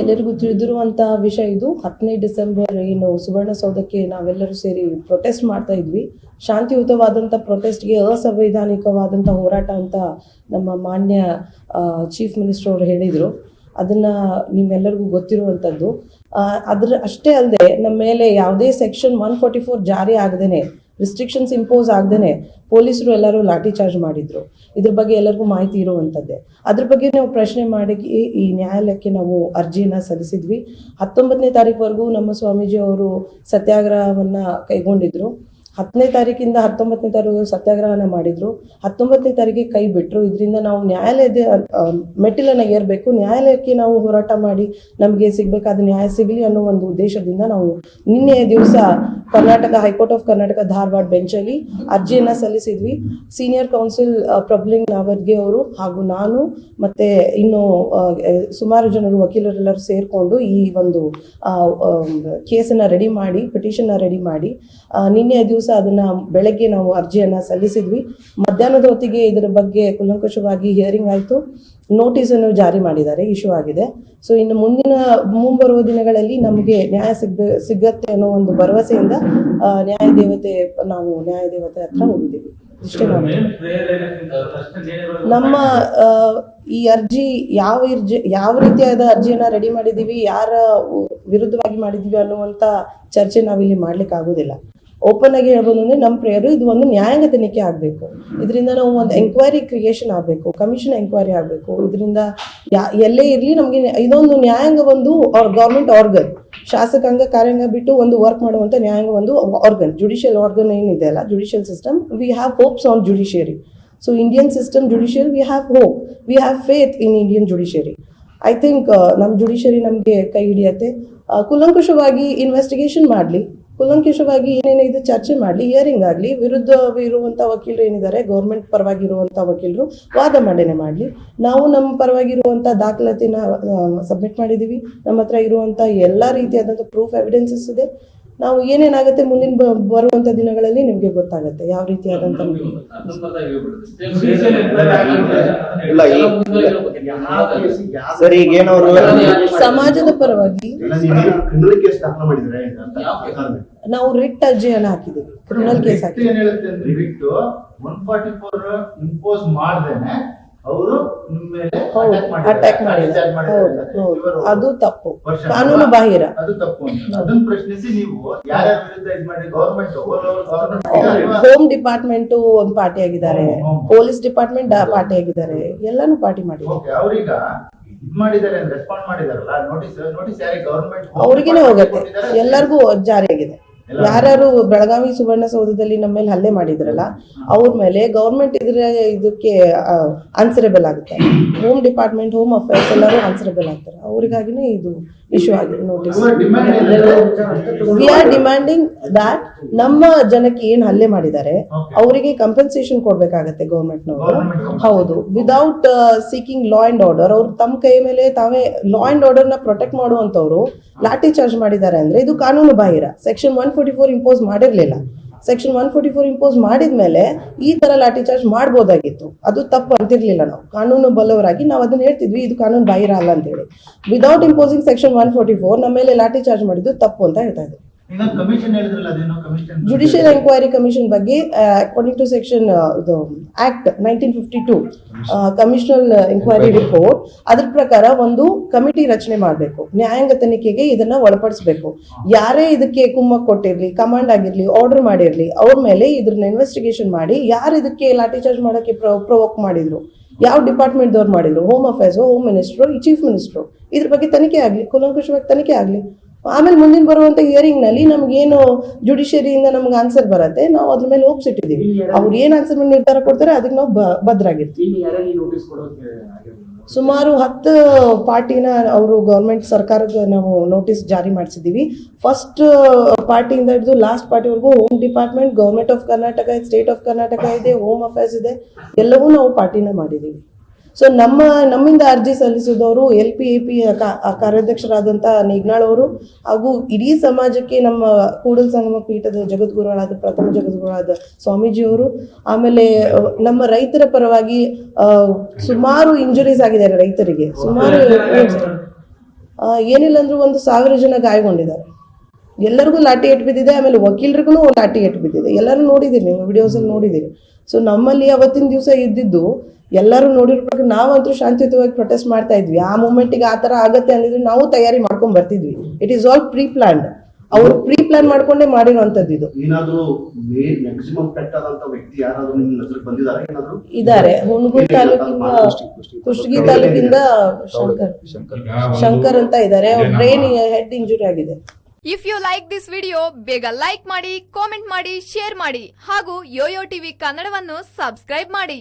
ಎಲ್ಲರಿಗೂ ತಿಳಿದಿರುವಂತಹ ವಿಷಯ ಇದು. ಹತ್ತನೇ ಡಿಸೆಂಬರ್ ಏನು ಸುವರ್ಣಸೌಧಕ್ಕೆ ನಾವೆಲ್ಲರೂ ಸೇರಿ ಪ್ರೊಟೆಸ್ಟ್ ಮಾಡ್ತಾ ಇದ್ವಿ. ಶಾಂತಿಯುತವಾದಂಥ ಪ್ರೊಟೆಸ್ಟ್ಗೆ ಅಸಂವಿಧಾನಿಕವಾದಂಥ ಹೋರಾಟ ಅಂತ ನಮ್ಮ ಮಾನ್ಯ ಚೀಫ್ ಮಿನಿಸ್ಟರ್ ಅವರು ಹೇಳಿದರು. ಅದನ್ನ ನಿಮ್ಮೆಲ್ಲರಿಗೂ ಗೊತ್ತಿರುವಂಥದ್ದು ಅದ್ರ ಅಷ್ಟೇ ಅಲ್ಲದೆ ನಮ್ಮ ಮೇಲೆ ಯಾವುದೇ ಸೆಕ್ಷನ್ ಒನ್ ಫೋರ್ಟಿ ಫೋರ್ ಜಾರಿ ಆಗದೇನೆ ರಿಸ್ಟ್ರಿಕ್ಷನ್ಸ್ ಇಂಪೋಸ್ ಆಗದೇನೆ ಪೊಲೀಸರು ಎಲ್ಲರೂ ಲಾಠಿ ಚಾರ್ಜ್ ಮಾಡಿದ್ರು. ಇದ್ರ ಬಗ್ಗೆ ಎಲ್ಲರಿಗೂ ಮಾಹಿತಿ ಇರುವಂಥದ್ದೇ ಅದ್ರ ಬಗ್ಗೆ ನಾವು ಪ್ರಶ್ನೆ ಮಾಡಿ ಈ ನ್ಯಾಯಾಲಯಕ್ಕೆ ನಾವು ಅರ್ಜಿನ ಸಲ್ಲಿಸಿದ್ವಿ. ಹತ್ತೊಂಬತ್ತನೇ ತಾರೀಕುವರೆಗೂ ನಮ್ಮ ಸ್ವಾಮೀಜಿ ಅವರು ಸತ್ಯಾಗ್ರಹವನ್ನ ಕೈಗೊಂಡಿದ್ರು. ಹತ್ತನೇ ತಾರೀಕಿಂದ ಹತ್ತೊಂಬತ್ತನೇ ತಾರೀಕು ಸತ್ಯಾಗ್ರಹನ ಮಾಡಿದ್ರು. ಹತ್ತೊಂಬತ್ತನೇ ತಾರೀಕಿಗೆ ಕೈ ಬಿಟ್ರು. ಇದರಿಂದ ನಾವು ನ್ಯಾಯಾಲಯದ ಮೆಟ್ಟಿಲನ್ನ ಏರಬೇಕು. ನ್ಯಾಯಾಲಯಕ್ಕೆ ನಾವು ಹೋರಾಟ ಮಾಡಿ ನಮಗೆ ಸಿಗಬೇಕಾದ ನ್ಯಾಯ ಸಿಗಲಿ ಅನ್ನೋ ಒಂದು ಉದ್ದೇಶದಿಂದ ನಾವು ನಿನ್ನೆ ದಿವಸ Karnataka high court of Karnataka Dharwad ಬೆಂಚಲ್ಲಿ ಅರ್ಜಿಯನ್ನ ಸಲ್ಲಿಸಿದ್ವಿ. ಸೀನಿಯರ್ ಕೌನ್ಸಿಲ್ ಪ್ರಬ್ಲಿಂಗ್ ನಾವರ್ಗೆ ಅವರು ಹಾಗೂ ನಾನು ಮತ್ತೆ ಇನ್ನು ಸುಮಾರು ಜನರು ವಕೀಲರೆಲ್ಲರೂ ಸೇರಿಕೊಂಡು ಈ ಒಂದು ಕೇಸನ್ನ ರೆಡಿ ಮಾಡಿ, ಪಿಟಿಷನ್ನ ರೆಡಿ ಮಾಡಿ ನಿನ್ನೆ ದಿವಸ ಅದನ್ನ ಬೆಳಗ್ಗೆ ನಾವು ಅರ್ಜಿಯನ್ನ ಸಲ್ಲಿಸಿದ್ವಿ. ಮಧ್ಯಾಹ್ನದ ಹೊತ್ತಿಗೆ ಇದರ ಬಗ್ಗೆ ಕುಲಂಕುಷವಾಗಿ ಹಿಯರಿಂಗ್ ಆಯಿತು. ನೋಟಿಸ್ ಅನ್ನು ಜಾರಿ ಮಾಡಿದ್ದಾರೆ. ಇಶ್ಯೂ ಆಗಿದೆ. ಸೊ ಇನ್ನು ಮುಂದಿನ, ಮುಂಬರುವ ದಿನಗಳಲ್ಲಿ ನಮಗೆ ನ್ಯಾಯ ಸಿಗ್ ಸಿಗತ್ತೆ ಅನ್ನೋ ಒಂದು ಭರವಸೆಯಿಂದ ನ್ಯಾಯ ದೇವತೆ ನಾವು ನ್ಯಾಯ ದೇವತೆ ಹತ್ರ ಹೋಗಿದ್ದೀವಿ. ನಮ್ಮ ಈ ಅರ್ಜಿ ಯಾವ ಯಾವ ರೀತಿಯಾದ ಅರ್ಜಿಯನ್ನ ರೆಡಿ ಮಾಡಿದೀವಿ ಯಾರ ವಿರುದ್ಧವಾಗಿ ಮಾಡಿದೀವಿ ಅನ್ನುವಂತ ಚರ್ಚೆ ನಾವಿಲ್ಲಿ ಮಾಡ್ಲಿಕ್ಕೆ ಆಗೋದಿಲ್ಲ ಓಪನ್ ಆಗಿ ಹೇಳ್ಬೋದು ಅಂದ್ರೆ ನಮ್ಮ ಪ್ರೇಯರು ಇದು ಒಂದು ನ್ಯಾಯಾಂಗ ತನಿಖೆ ಆಗಬೇಕು. ಇದರಿಂದ ನಾವು ಒಂದು ಎಂಕ್ವೈರಿ ಕ್ರಿಯೇಷನ್ ಆಗಬೇಕು ಕಮಿಷನ್ ಎಂಕ್ವೈರಿ ಆಗಬೇಕು. ಇದರಿಂದ ಯಾ, ಎಲ್ಲೇ ಇರಲಿ ನಮಗೆ ಇದೊಂದು ನ್ಯಾಯಾಂಗ ಒಂದು ಗೌರ್ಮೆಂಟ್ ಆರ್ಗನ್ ಶಾಸಕಾಂಗ ಕಾರ್ಯಾಂಗ ಬಿಟ್ಟು ಒಂದು ವರ್ಕ್ ಮಾಡುವಂತ ನ್ಯಾಯಾಂಗ ಒಂದು ಆರ್ಗನ್ ಜುಡಿಷಿಯಲ್ ಆರ್ಗನ್ ಏನಿದೆ ಅಲ್ಲ judicial system we have hopes on judiciary so Indian system judicial we have hope we have faith in Indian judiciary I think ನಮ್ಮ ಜುಡಿಷಿಯರಿ ನಮಗೆ ಕೈ ಹಿಡಿಯತ್ತೆ. ಕೂಲಂಕುಷವಾಗಿ ಇನ್ವೆಸ್ಟಿಗೇಷನ್ ಮಾಡಲಿ. ಕೂಲಂಕುಷವಾಗಿ ಏನೇನು ಇದು ಚರ್ಚೆ ಮಾಡಲಿ ಹಿಯರಿಂಗ್ ಆಗಲಿ ವಿರುದ್ಧ ಇರುವಂಥ ವಕೀಲರು ಏನಿದ್ದಾರೆ ಗೌರ್ಮೆಂಟ್ ಪರವಾಗಿ ಇರುವಂಥ ವಕೀಲರು ವಾದ ಮಂಡನೆ ಮಾಡಲಿ. ನಾವು ನಮ್ಮ ಪರವಾಗಿರುವಂಥ ದಾಖಲಾತಿನ ಸಬ್ಮಿಟ್ ಮಾಡಿದ್ದೀವಿ ನಮ್ಮ ಹತ್ರ ಇರುವಂಥ ಎಲ್ಲ ರೀತಿಯಾದಂಥ ಪ್ರೂಫ್ ಎವಿಡೆನ್ಸಸ್ ಇದೆ. ನಾವು ಏನೇನಾಗುತ್ತೆ ಮುಂದಿನ ಬರುವಂತ ದಿನಗಳಲ್ಲಿ ನಿಮಗೆ ಗೊತ್ತಾಗುತ್ತೆ ಯಾವ ರೀತಿ ಆದಂತ ಈ- ಸರ್ ಈಗ ಏನವ್ರು ಸಮಾಜದ ಪರವಾಗಿ ಕ್ರಿಮಿನಲ್ ಕೇಸ್ ದಾಖಲು ಮಾಡಿದ್ರೆ ಅಂತ ನಾವು ರಿಟ್ ಅರ್ಜಿಯನ್ನು ಹಾಕಿದ್ದೀವಿ ಕ್ರಿಮಿನಲ್ ಕೇಸ್ ಹಾಕಿ ಅವರು ಅಟ್ಯಾಕ್ ಮಾಡಿದ್ದಾರೆ. ಅದು ತಪ್ಪು. ಕಾನೂನು ಬಾಹಿರ. ಅದು ತಪ್ಪು ಅದನ್ನ ಪ್ರಶ್ನಿಸಿ ನೀವು ಯಾರ್ಯಾರ ವಿರುದ್ಧ ಇದ್ ಮಾಡಿ ಗವರ್ಮೆಂಟ್ ಗವರ್ಮೆಂಟ್ ಹೋಮ್ ಡಿಪಾರ್ಟ್ಮೆಂಟ್ ಒಂದು ಪಾರ್ಟಿ ಆಗಿದ್ದಾರೆ. ಪೊಲೀಸ್ ಡಿಪಾರ್ಟ್ಮೆಂಟ್ ಪಾರ್ಟಿ ಆಗಿದ್ದಾರೆ. ಎಲ್ಲಾನು ಪಾರ್ಟಿ ಮಾಡಿದ್ದಾರೆ. ಓಕೆ ಅವ್ರೀಗ ಇದ್ ಮಾಡಿದ್ದಾರೆ ರೆಸ್ಪಾಂಡ್ ಮಾಡಿದಾರಲ್ಲ ನೋಟಿಸ್ ನೋಟಿಸ್ ಯಾರಿಗೆ ಗವರ್ಮೆಂಟ್ ಅವ್ರಿಗೇನೆ ಹೋಗುತ್ತೆ. ಎಲ್ಲರಿಗೂ ಜಾರಿಯಾಗಿದೆ. ಯಾರ್ಯಾರು ಬೆಳಗಾವಿ ಸುವರ್ಣಸೌಧದಲ್ಲಿ ನಮ್ಮ ಮೇಲೆ ಹಲ್ಲೆ ಮಾಡಿದ್ರಲ್ಲ ಅವ್ರ ಮೇಲೆ ಗೌರ್ಮೆಂಟ್ ಇದ್ರ ಇದಕ್ಕೆ ಆನ್ಸರೇಬಲ್ ಆಗುತ್ತೆ. ಹೋಮ್ ಡಿಪಾರ್ಟ್ಮೆಂಟ್ ಹೋಮ್ ಅಫೇರ್ಸ್ ಎಲ್ಲರೂ ಆನ್ಸರೇಬಲ್ ಆಗ್ತಾರೆ. ಅವ್ರಿಗಾಗಿನೇ ಇದು ಇಶ್ಯೂ ಆಗಿದೆ notice we are demanding that ನಮ್ಮ ಜನಕ್ಕೆ ಏನ್ ಹಲ್ಲೆ ಮಾಡಿದ್ದಾರೆ. ಅವರಿಗೆ ಕಂಪನ್ಸೇಷನ್ ಕೊಡ್ಬೇಕಾಗತ್ತೆ ಗೌರ್ಮೆಂಟ್ನವರು. ಹೌದು. Without seeking law and order ಅವ್ರು ತಮ್ಮ ಕೈ ಮೇಲೆ ತಾವೇ ಲಾ ಅಂಡ್ ಆರ್ಡರ್ನ ಪ್ರೊಟೆಕ್ಟ್ ಮಾಡುವಂತವ್ರು ಲಾಠಿ ಚಾರ್ಜ್ ಮಾಡಿದ್ದಾರೆ ಅಂದ್ರೆ ಇದು ಕಾನೂನು ಬಾಹಿರ. Section one forty four impose ಮಾಡಿರ್ಲಿಲ್ಲ. Section one forty four impose ಮಾಡಿದ್ಮೇಲೆ ಈ ತರ ಲಾಠಿ ಚಾರ್ಜ್ ಮಾಡ್ಬೋದಾಗಿತ್ತು. ಅದು ತಪ್ಪು ಅಂತಿರ್ಲಿಲ್ಲ ನಾವು. ಕಾನೂನು ಬಲ್ಲವರಾಗಿ ನಾವು ಅದನ್ನ ಹೇಳ್ತಿದ್ವಿ, ಇದು ಕಾನೂನು ಬಾಹಿರ ಅಲ್ಲ ಅಂತ ಹೇಳಿ. Without imposing section one forty four ನಮ್ಮ ಮೇಲೆ ಲಾಠಿ ಚಾರ್ಜ್ ಮಾಡಿದ್ದು ತಪ್ಪು ಅಂತ ಹೇಳ್ತಾ ಇದ್ವಿ ಇನ್ನೊಂದು ಕಮಿಷನ್ ಹೇಳಿದ್ರಲ್ಲ ಅದೇನೋ ಕಮಿಷನ್ ಜುಡಿಷಿಯಲ್ ಎಂಕ್ವೈರಿ ಕಮಿಷನ್ ಬಗ್ಗೆ ಅಕಾರ್ಡಿಂಗ್ ಟು ಸೆಕ್ಷನ್ ಇದು act nineteen fifty two ಕಮಿಷನಲ್ enquiry report ಅದ್ರ ಪ್ರಕಾರ ಒಂದು ಕಮಿಟಿ ರಚನೆ ಮಾಡಬೇಕು. ನ್ಯಾಯಾಂಗ ತನಿಖೆಗೆ ಇದನ್ನ ಒಳಪಡಿಸಬೇಕು. ಯಾರೇ ಇದಕ್ಕೆ ಕುಮ್ಮಕ್ ಕೊಟ್ಟಿರ್ಲಿ ಕಮಾಂಡ್ ಆಗಿರ್ಲಿ ಆರ್ಡರ್ ಮಾಡಿರ್ಲಿ ಅವ್ರ ಮೇಲೆ ಇದ್ರನ್ನ ಇನ್ವೆಸ್ಟಿಗೇಷನ್ ಮಾಡಿ ಯಾರು ಇದಕ್ಕೆ ಲಾಠಿ ಚಾರ್ಜ್ ಮಾಡೋಕ್ಕೆ ಪ್ರೊವೋಕ್ ಮಾಡಿದ್ರು ಯಾವ ಡಿಪಾರ್ಟ್ಮೆಂಟ್ದವ್ರು ಮಾಡಿದ್ರು ಹೋಮ್ ಅಫೇರ್ಸ್ ಹೋಮ್ ಮಿನಿಸ್ಟರ್ ಈ ಚೀಫ್ ಮಿನಿಸ್ಟರ್ ಇದ್ರ ಬಗ್ಗೆ ತನಿಖೆ ಆಗಲಿ ಕೂಲಂಕುಷವಾಗಿ ತನಿಖೆ ಆಗಲಿ. ಆಮೇಲೆ ಮುಂದಿನ ಬರುವಂತ ಹಿಯರಿಂಗ್ನಲ್ಲಿ ನಮ್ಗೇನು ಜುಡಿಷಿಯರಿಯಿಂದ ನಮ್ಗೆ ಆನ್ಸರ್ ಬರುತ್ತೆ ನಾವು ಅದ್ರ ಮೇಲೆ ಹೋಪ್ಸ್ ಇಟ್ಟಿದ್ದೀವಿ ಅವ್ರು ಏನ್ ಆನ್ಸರ್ ಮೇಲೆ ನಿರ್ಧಾರ ಕೊಡ್ತಾರೆ ಅದಕ್ಕೆ ನಾವು ಭದ್ರಾಗಿರ್ತೀವಿ. ಸುಮಾರು ಹತ್ತು ಪಾರ್ಟಿನ ಅವರು ಗೌರ್ಮೆಂಟ್ ಸರ್ಕಾರದ ನಾವು ನೋಟಿಸ್ ಜಾರಿ ಮಾಡಿಸಿದ್ದೀವಿ. ಫಸ್ಟ್ ಪಾರ್ಟಿಯಿಂದ ಹಿಡಿದು last ಪಾರ್ಟಿವರೆಗೂ home department government of Karnataka state of Karnataka ಇದೆ ಹೋಮ್ ಅಫೇರ್ಸ್ ಇದೆ ಎಲ್ಲವೂ ನಾವು ಪಾರ್ಟಿನ ಮಾಡಿದ್ದೀವಿ. ಸೊ ನಮ್ಮ, ನಮ್ಮಿಂದ ಅರ್ಜಿ ಸಲ್ಲಿಸಿದವರು ಎಲ್ ಪಿ ಎ ಪಿ ಕಾರ್ಯಾಧ್ಯಕ್ಷರಾದಂಥ ನೇಗ್ನಾಳ್ ಅವರು ಹಾಗೂ ಇಡೀ ಸಮಾಜಕ್ಕೆ ನಮ್ಮ ಕೂಡಲ್ ಸಂಗಮ ಪೀಠದ ಜಗದ್ಗುರುಗಳಾದ, ಪ್ರಥಮ ಜಗದ್ಗುರುಗಳಾದ ಸ್ವಾಮೀಜಿಯವರು ಆಮೇಲೆ ನಮ್ಮ ರೈತರ ಪರವಾಗಿ ಸುಮಾರು ಇಂಜುರೀಸ್ ಆಗಿದ್ದಾರೆ ರೈತರಿಗೆ. ಸುಮಾರು ಏನಿಲ್ಲ ಅಂದ್ರೂ ಒಂದು ಸಾವಿರ ಜನ ಗಾಯಗೊಂಡಿದ್ದಾರೆ. ಎಲ್ಲರಿಗೂ ಲಾಠಿ ಏಟ್ ಬಿದ್ದಿದೆ, ಆಮೇಲೆ ವಕೀಲರಿಗೂ ಲಾಟಿ ಏಟ್ ಬಿದ್ದಿದೆ. ಎಲ್ಲರೂ ನೋಡಿದ್ದೀರಿ ನೀವು ವಿಡಿಯೋಸಲ್ಲಿ ನೋಡಿದ್ದೀರಿ. ಸೊ ನಮ್ಮಲ್ಲಿ ಅವತ್ತಿನ ದಿವಸ ಇದ್ದಿದ್ದು ಎಲ್ಲರೂ ನೋಡಿರ್ಬೇಕು ನಾವಂತೂ ಶಾಂತಿಯುತವಾಗಿ ಪ್ರೊಟೆಸ್ಟ್ ಮಾಡ್ತಾ ಇದ್ವಿ. ಆ ಮೂಮೆಂಟಿಗೆ ಆ ಥರ ಆಗತ್ತೆ ಅಂದಿದ್ರೆ ನಾವು ತಯಾರಿ ಮಾಡ್ಕೊಂಡು ಬರ್ತಿದ್ವಿ. It is all pre planned ಅವ್ರು ಪ್ರೀ ಪ್ಲಾನ್ ಮಾಡ್ಕೊಂಡೇ ಮಾಡಿರುವಂಥದ್ದು ಇದು. ಇದಾರೆ. ಹುಣಗೂರು ತಾಲೂಕಿನ ಕುಷ್ಟಗಿ ತಾಲೂಕಿಂದ ಶಂಕರ್. ಶಂಕರ್. ಅಂತ ಇದ್ದಾರೆ ಅವ್ರ ಬ್ರೈನ್ ಹೆಡ್ ಇಂಜುರಿ ಆಗಿದೆ. If you like this video ಬೇಗ ಲೈಕ್ ಮಾಡಿ ಕಾಮೆಂಟ್ ಮಾಡಿ ಶೇರ್ ಮಾಡಿ ಹಾಗೂ ಯೋಯೋ ಟಿವಿ ಕನ್ನಡವನ್ನು ಸಬ್ಸ್ಕ್ರೈಬ್ ಮಾಡಿ.